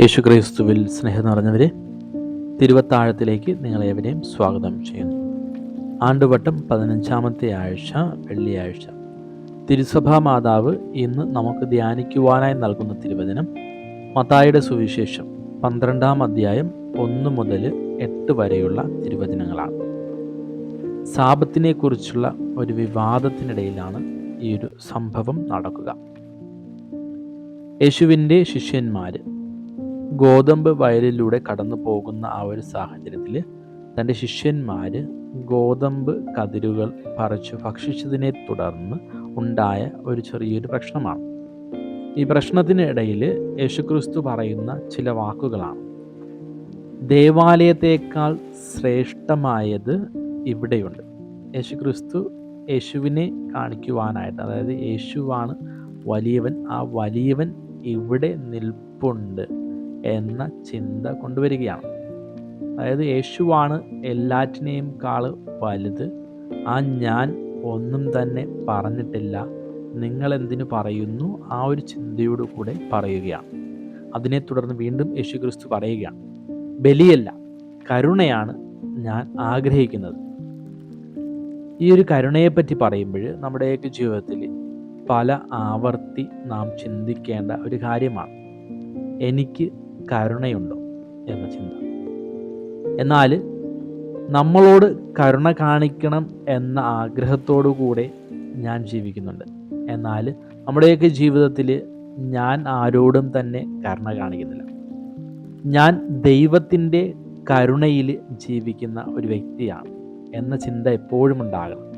യേശുക്രിസ്തുവിൽ സ്നേഹം നിറഞ്ഞവരെ തിരുവത്താഴത്തിലേക്ക് നിങ്ങളേവരെയും സ്വാഗതം ചെയ്യുന്നു. ആണ്ടുവട്ടം പതിനഞ്ചാമത്തെ ആഴ്ച വെള്ളിയാഴ്ച. തിരുസഭാ മാതാവ് ഇന്ന് നമുക്ക് ധ്യാനിക്കുവാനായി നൽകുന്ന തിരുവചനം മത്തായുടെ സുവിശേഷം പന്ത്രണ്ടാം അധ്യായം ഒന്ന് മുതൽ എട്ട് വരെയുള്ള തിരുവചനങ്ങളാണ്. സാപത്തിനെക്കുറിച്ചുള്ള ഒരു വിവാദത്തിനിടയിലാണ് ഈ ഒരു സംഭവം നടക്കുക. യേശുവിന്റെ ശിഷ്യന്മാർ ഗോതമ്പ് വയലിലൂടെ കടന്നു പോകുന്ന ആ ഒരു സാഹചര്യത്തിൽ തന്റെ ശിഷ്യന്മാർ ഗോതമ്പ് കതിരുകൾ പറിച്ചു ഭക്ഷിച്ചതിനെ തുടർന്ന് ഉണ്ടായ ഒരു ചെറിയൊരു പ്രശ്നമാണ്. ഈ പ്രശ്നത്തിനിടയിൽ യേശുക്രിസ്തു പറയുന്ന ചില വാക്കുകളാണ്. ദേവാലയത്തേക്കാൾ ശ്രേഷ്ഠമായത് ഇവിടെയുണ്ട്. യേശുക്രിസ്തു യേശുവിനെ കാണിക്കുവാനായിട്ട് അതായത് യേശുവാണ് വലിയവൻ. ആ വലിയവൻ ഇവിടെ നിൽപ്പുണ്ട്. എന്ന ചിന്ത കൊണ്ടുവരികയാണ്. അതായത് യേശുവാണ് എല്ലാറ്റിനെയും കാൾ വലുത്. ആ ഞാൻ ഒന്നും തന്നെ പറഞ്ഞിട്ടില്ല. നിങ്ങൾ എന്തിനു പറയുന്നു? ആ ഒരു ചിന്തയോടു കൂടെ പറയുകയാണ്. അതിനെ തുടർന്ന് വീണ്ടും യേശു ക്രിസ്തു പറയുകയാണ്. ബലിയല്ല കരുണയാണ് ഞാൻ ആഗ്രഹിക്കുന്നത്. ഈ ഒരു കരുണയെപ്പറ്റി പറയുമ്പോൾ നമ്മുടെയൊക്കെ ജീവിതത്തിൽ പല ആവർത്തി നാം ചിന്തിക്കേണ്ട ഒരു കാര്യമാണ്. എനിക്ക് കരുണയുണ്ടോ എന്ന ചിന്ത. എന്നാൽ നമ്മളോട് കരുണ കാണിക്കണം എന്ന ആഗ്രഹത്തോടു കൂടെ ഞാൻ ജീവിക്കുന്നുണ്ട്. എന്നാൽ നമ്മുടെയൊക്കെ ജീവിതത്തിൽ ഞാൻ ആരോടും തന്നെ കരുണ കാണിക്കുന്നില്ല. ഞാൻ ദൈവത്തിന്റെ കരുണയിൽ ജീവിക്കുന്ന ഒരു വ്യക്തിയാണ് എന്ന ചിന്ത എപ്പോഴും ഉണ്ടാകണം.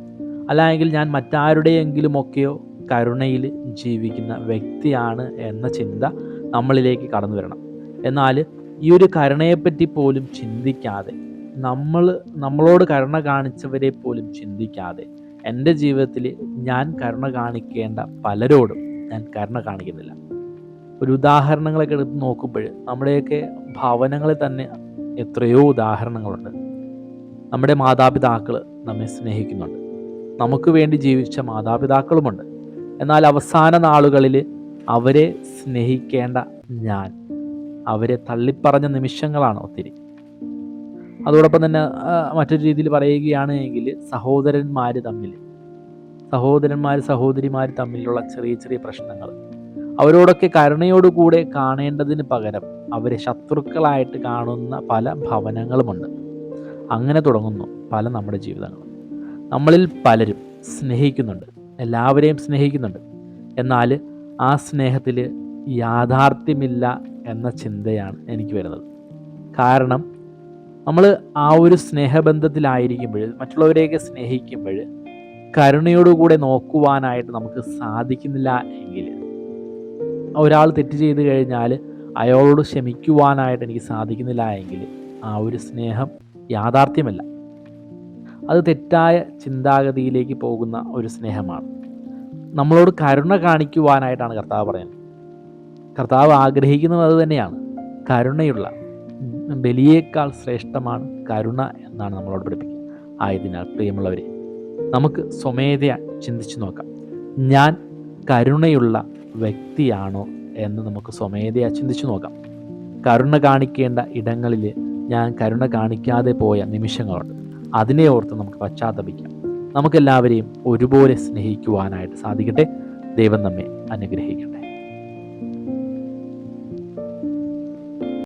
അല്ലെങ്കിൽ ഞാൻ മറ്റാരുടെയെങ്കിലുമൊക്കെയോ കരുണയിൽ ജീവിക്കുന്ന വ്യക്തിയാണ് എന്ന ചിന്ത നമ്മളിലേക്ക് കടന്നു വരണം. എന്നാൽ ഈ ഒരു കരുണയെപ്പറ്റി പോലും ചിന്തിക്കാതെ നമ്മൾ നമ്മളോട് കരുണ കാണിച്ചവരെ പോലും ചിന്തിക്കാതെ എന്റെ ജീവിതത്തിൽ ഞാൻ കരുണ കാണിക്കേണ്ട പലരോടും ഞാൻ കരുണ കാണിക്കുന്നില്ല. ഒരു ഉദാഹരണങ്ങളൊക്കെ എടുത്ത് നോക്കുമ്പോൾ നമ്മുടെയൊക്കെ ഭവനങ്ങളിൽ തന്നെ എത്രയോ ഉദാഹരണങ്ങളുണ്ട്. നമ്മുടെ മാതാപിതാക്കൾ നമ്മെ സ്നേഹിക്കുന്നുണ്ട്. നമുക്ക് വേണ്ടി ജീവിച്ച മാതാപിതാക്കളുമുണ്ട്. എന്നാൽ അവസാന നാളുകളിൽ അവരെ സ്നേഹിക്കേണ്ട ഞാൻ അവരെ തള്ളിപ്പറഞ്ഞ നിമിഷങ്ങളാണ് ഒത്തിരി. അതോടൊപ്പം തന്നെ മറ്റൊരു രീതിയിൽ പറയുകയാണ് എങ്കിൽ സഹോദരന്മാർ തമ്മിൽ സഹോദരന്മാർ സഹോദരിമാർ തമ്മിലുള്ള ചെറിയ ചെറിയ പ്രശ്നങ്ങൾ. അവരോടൊക്കെ കരുണയോടുകൂടെ കാണേണ്ടതിന് പകരം അവരെ ശത്രുക്കളായിട്ട് കാണുന്ന പല ഭവനങ്ങളുമുണ്ട്. അങ്ങനെ തുടങ്ങുന്നു പല നമ്മുടെ ജീവിതങ്ങളും നമ്മളിൽ പലരും സ്നേഹിക്കുന്നുണ്ട്. എല്ലാവരെയും സ്നേഹിക്കുന്നുണ്ട്. എന്നാൽ ആ സ്നേഹത്തിൽ യാഥാർത്ഥ്യമില്ല എന്ന ചിന്തയാണ് എനിക്ക് വരുന്നത്. കാരണം നമ്മൾ ആ ഒരു സ്നേഹബന്ധത്തിലായിരിക്കുമ്പോൾ മറ്റുള്ളവരെയൊക്കെ സ്നേഹിക്കുമ്പോൾ കരുണയോടുകൂടെ നോക്കുവാനായിട്ട് നമുക്ക് സാധിക്കുന്നില്ല എങ്കിൽ ഒരാൾ തെറ്റ് ചെയ്ത് കഴിഞ്ഞാൽ അയാളോട് ക്ഷമിക്കുവാനായിട്ട് എനിക്ക് സാധിക്കുന്നില്ല എങ്കിൽ ആ ഒരു സ്നേഹം യാഥാർത്ഥ്യമല്ല. അത് തെറ്റായ ചിന്താഗതിയിലേക്ക് പോകുന്ന ഒരു സ്നേഹമാണ്. നമ്മളോട് കരുണ കാണിക്കുവാനായിട്ടാണ് കർത്താവ് പറയുന്നത്. കർത്താവ് ആഗ്രഹിക്കുന്നത് അത് തന്നെയാണ്. കരുണയുള്ള ബലിയേക്കാൾ ശ്രേഷ്ഠമാണ് കരുണ എന്നാണ് നമ്മളോട് പഠിപ്പിക്കുക ആയതിനാൽ പ്രിയമുള്ളവരെ നമുക്ക് സ്വമേധയ ചിന്തിച്ചു നോക്കാം. ഞാൻ കരുണയുള്ള വ്യക്തിയാണോ എന്ന് നമുക്ക് സ്വമേധയാ ചിന്തിച്ചു നോക്കാം. കരുണ കാണിക്കേണ്ട ഇടങ്ങളിൽ ഞാൻ കരുണ കാണിക്കാതെ പോയ നിമിഷങ്ങളുണ്ട്. അതിനെ ഓർത്ത് നമുക്ക് പശ്ചാത്തപിക്കാം. നമുക്കെല്ലാവരെയും ഒരുപോലെ സ്നേഹിക്കുവാനായിട്ട് സാധിക്കട്ടെ. ദൈവം നമ്മെ അനുഗ്രഹിക്കട്ടെ.